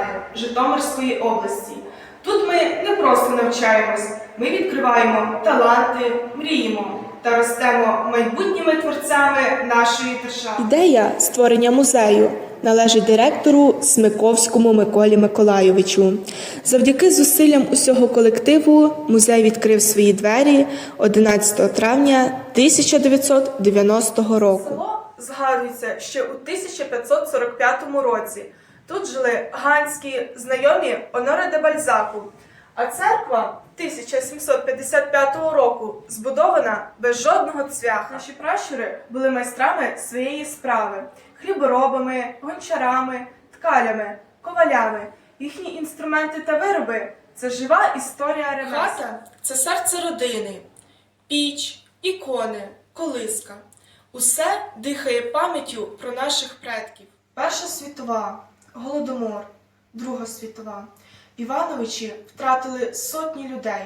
ради Житомирської області. Тут ми не просто навчаємось, ми відкриваємо таланти, мріємо та ростемо майбутніми творцями нашої держави. Ідея створення музею належить директору Смиковському Миколі Миколайовичу. Завдяки зусиллям усього колективу музей відкрив свої двері 11 травня 1990 року. Село згадується ще у 1545 році. Тут жили ганські знайомі Оноре де Бальзаку. А церква 1755 року збудована без жодного цвяха. Наші пращури були майстрами своєї справи, хліборобами, гончарами, ткалями, ковалями. Їхні інструменти та вироби це жива історія ремесла. Хата це серце родини, піч, ікони, колиска. Усе дихає пам'яттю про наших предків. Перша світова, голодомор, Друга світова. Івановичі втратили сотні людей,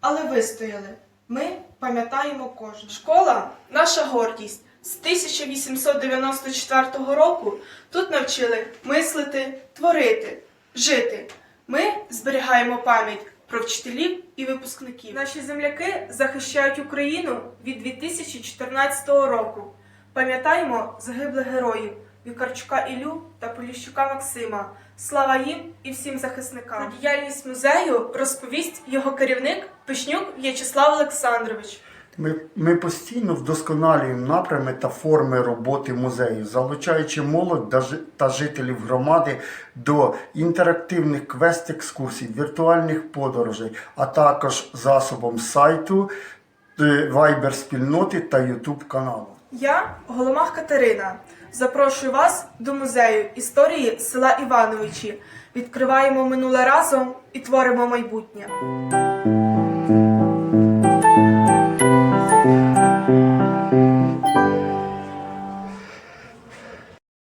але вистояли. Ми пам'ятаємо кожен. Школа наша гордість. З 1894 року тут навчили мислити, творити, жити. Ми зберігаємо пам'ять про вчителів і випускників. Наші земляки захищають Україну від 2014 року. Пам'ятаємо загиблих героїв Вікарчука Ілю та Поліщука Максима. Слава їм і всім захисникам. Про діяльність музею розповість його керівник Пишнюк В'ячеслав Олександрович. Ми, ми постійно вдосконалюємо напрями та форми роботи музею, залучаючи молодь та жителів громади до інтерактивних квест-екскурсій, віртуальних подорожей, а також засобом сайту, вайбер-спільноти та ютуб каналу. Я Голомах Катерина. Запрошую вас до музею історії села Івановичі. Відкриваємо минуле разом і творимо майбутнє.